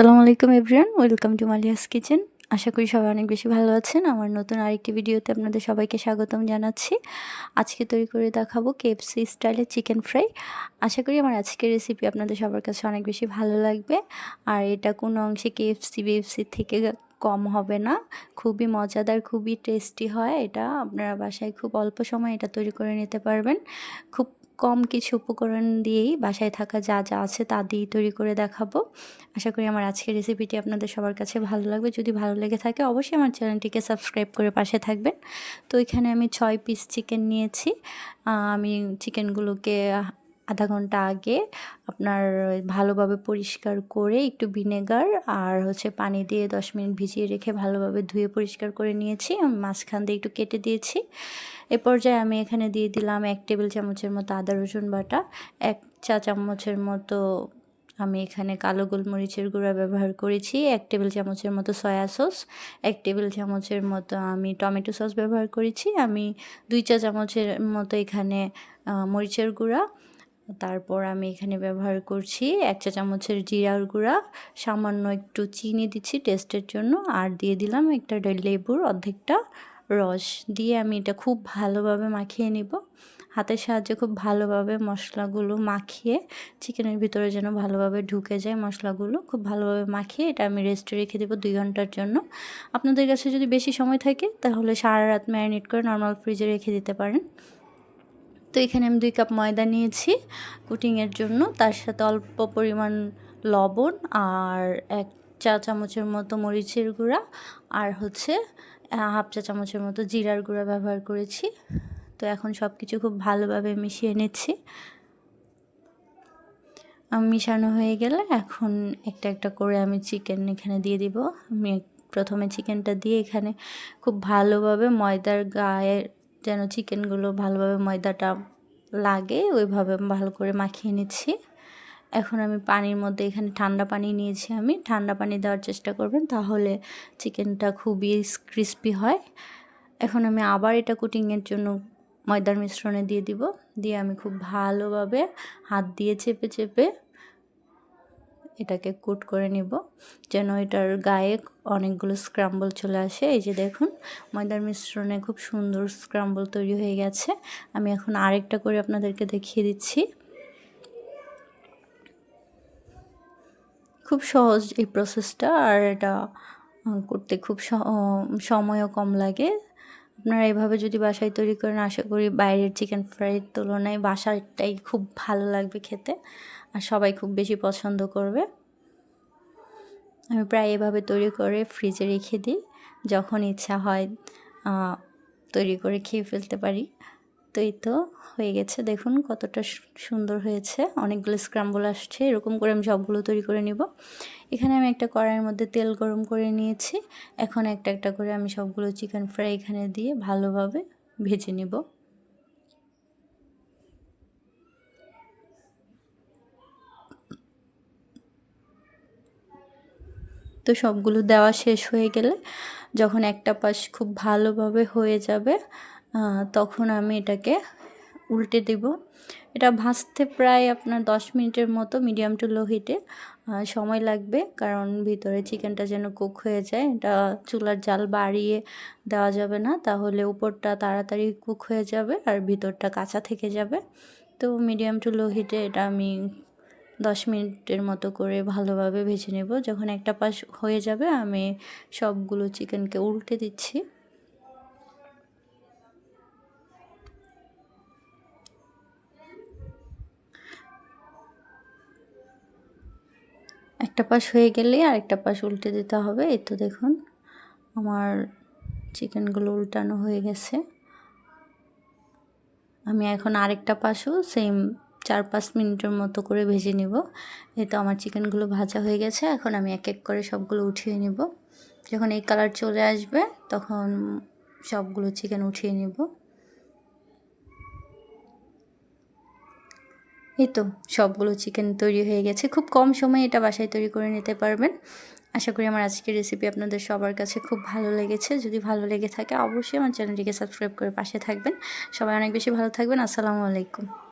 আসসালামু আলাইকুম, everyone. Welcome to Maliya's kitchen. আশা করি সবাই অনেক বেশি ভালো আছেন। আমার নতুন আরেকটি ভিডিওতে আপনাদের সবাইকে স্বাগতম জানাচ্ছি। আজকে তৈরি করে দেখাবো কেএফসি স্টাইলের চিকেন ফ্রাই। আশা করি আমার আজকের রেসিপি আপনাদের সবার কাছে অনেক বেশি ভালো লাগবে। আর এটা কোনো অংশে কেএফসি বিএফসি থেকে কম হবে না। খুবই মজাদার, খুবই টেস্টি হয়। এটা আপনারা বাসায় খুব অল্প সময় এটা তৈরি করে নিতে পারবেন। খুব কম কিছু উপকরণ দিয়েই বাসায় থাকা যা যা আছে তা দিয়েই তৈরি করে দেখাবো। আশা করি আমার আজকের রেসিপিটি আপনাদের সবার কাছে ভালো লাগবে। যদি ভালো লেগে থাকে অবশ্যই আমার চ্যানেলটিকে সাবস্ক্রাইব করে পাশে থাকবেন। তো এখানে আমি ছয় পিস চিকেন নিয়েছি। আমি চিকেনগুলোকে আধা ঘণ্টা আগে আপনার ভালোভাবে পরিষ্কার করে একটু ভিনেগার আর হচ্ছে পানি দিয়ে দশ মিনিট ভিজিয়ে রেখে ভালোভাবে ধুয়ে পরিষ্কার করে নিয়েছি। আমি মাঝখান দিয়ে একটু কেটে দিয়েছি। এ পর্যায়ে আমি এখানে দিয়ে দিলাম এক টেবিল চামচের মতো আদা, রসুন বাটা, এক চা চামচের মতো আমি এখানে কালো গোলমরিচের গুঁড়া ব্যবহার করেছি, এক টেবিল চামচের মতো সয়া সস, এক টেবিল চামচের মতো আমি টমেটো সস ব্যবহার করেছি। আমি দুই চা চামচের মতো এখানে মরিচের গুঁড়া তারপর আমি এখানে ব্যবহার করছি এক চা চামচের জিরার গুঁড়া, সামান্য একটু চিনি দিচ্ছি টেস্টের জন্য, আর দিয়ে দিলাম একটা লেবুর অর্ধেকটা রস। দিয়ে আমি এটা খুব ভালোভাবে মাখিয়ে নিব। হাতের সাহায্যে খুব ভালোভাবে মশলাগুলো মাখিয়ে, চিকেনের ভিতরে যেন ভালোভাবে ঢুকে যায় মশলাগুলো, খুব ভালোভাবে মাখিয়ে এটা আমি রেস্টে রেখে দেবো দুই ঘণ্টার জন্য। আপনাদের কাছে যদি বেশি সময় থাকে, তাহলে সারা রাত ম্যারিনেট করে নর্মাল ফ্রিজে রেখে দিতে পারেন। তো এখানে আমি দুই কাপ ময়দা নিয়েছি কুটিংয়ের জন্য। তার সাথে অল্প পরিমাণ লবণ আর এক চা চামচের মতো মরিচের গুঁড়া আর হচ্ছে হাফ চা চামচের মতো জিরার গুঁড়া ব্যবহার করেছি। তো এখন সব কিছু খুব ভালোভাবে মিশিয়ে নিচ্ছি। মিশানো হয়ে গেলে এখন একটা একটা করে আমি চিকেন এখানে দিয়ে দিব। আমি প্রথমে চিকেনটা দিয়ে এখানে খুব ভালোভাবে ময়দার গায়ে যেন চিকেনগুলো ভালোভাবে ময়দাটা লাগে, ওইভাবে ভালো করে মাখিয়ে নিচ্ছি। এখন আমি পানির মধ্যে এখানে ঠান্ডা পানি নিয়েছি আমি। ঠান্ডা পানি দেওয়ার চেষ্টা করবেন তাহলে চিকেনটা খুবই ক্রিস্পি হয়। এখন আমি আবার এটা কুটিংয়ের জন্য ময়দার মিশ্রণে দিয়ে দিব। দিয়ে আমি খুব ভালোভাবে হাত দিয়ে চেপে চেপে এটাকে কুট করে নিব। যেন এটার গায়ে অনেকগুলো স্ক্রাম্বল চলে আসে। এই যে দেখুন, ময়দার মিশ্রণে খুব সুন্দর স্ক্রাম্বল তৈরি হয়ে গেছে। আমি এখন আরেকটা করে আপনাদেরকে দেখিয়ে দিচ্ছি। খুব সহজ এই প্রসেসটা আর এটা করতে খুব সময়ও কম লাগে। আপনারা এভাবে যদি বাসায় তৈরি করেন, আশা করি বাইরের চিকেন ফ্রাইয়ের তুলনায় বাসারটাই খুব ভালো লাগবে খেতে। আর সবাই খুব বেশি পছন্দ করবে। আমি প্রায় এভাবে তৈরি করে ফ্রিজে রেখে দিই। যখন ইচ্ছা হয় তৈরি করে খেয়ে ফেলতে পারি। তো তো হয়ে গেছে। দেখুন কতটা সুন্দর হয়েছে। অনেকগুলো স্ক্রাম্বল আসছে। এরকম করে আমি সবগুলো তৈরি করে নিব। এখানে আমি একটা কড়াইয়ের মধ্যে তেল গরম করে নিয়েছি। এখন একটা একটা করে আমি সবগুলো চিকেন ফ্রাই এখানে দিয়ে ভালোভাবে ভেজে নিব। তো সবগুলো দেওয়া শেষ হয়ে গেলে যখন একটা পাশ খুব ভালোভাবে হয়ে যাবে তখন আমি এটাকে উল্টে দেব। এটা ভাজতে প্রায় আপনার দশ মিনিটের মতো মিডিয়াম টু লো হিটে সময় লাগবে, কারণ ভিতরে চিকেনটা যেন কুক হয়ে যায়। এটা চুলার জাল বাড়িয়ে দেওয়া যাবে না, তাহলে উপরটা তাড়াতাড়ি কুক হয়ে যাবে আর ভিতরটা কাঁচা থেকে যাবে। তো মিডিয়াম টু লো হিটে এটা আমি দশ মিনিটের মতো করে ভালোভাবে ভেজে নেব। যখন একটা পাশ হয়ে যাবে, আমি সবগুলো চিকেনকে উল্টে দিচ্ছি। একটা পাশ হয়ে গেলে আরেকটা পাশ উল্টে দিতে হবে। এই তো দেখুন, আমার চিকেনগুলো উল্টানো হয়ে গেছে। আমি এখন আরেকটা পাশও সেম চার পাঁচ মিনিটের মতো করে ভেজে নিব। এই তো আমার চিকেনগুলো ভাজা হয়ে গেছে। এখন আমি এক এক করে সবগুলো উঠিয়ে নিব। যখন এই কালার চলে আসবে, তখন সবগুলো চিকেন উঠিয়ে নিব। এই তো, সবগুলো চিকেন তৈরি হয়ে গেছে। খুব কম সময়ে এটা বাসায় তৈরি করে নিতে পারবেন। আশা করি আমার আজকের রেসিপি আপনাদের সবার কাছে খুব ভালো লেগেছে। যদি ভালো লেগে থাকে, অবশ্যই আমার চ্যানেলটিকে সাবস্ক্রাইব করে পাশে থাকবেন। সবাই অনেক বেশি ভালো থাকবেন। আসসালামু আলাইকুম।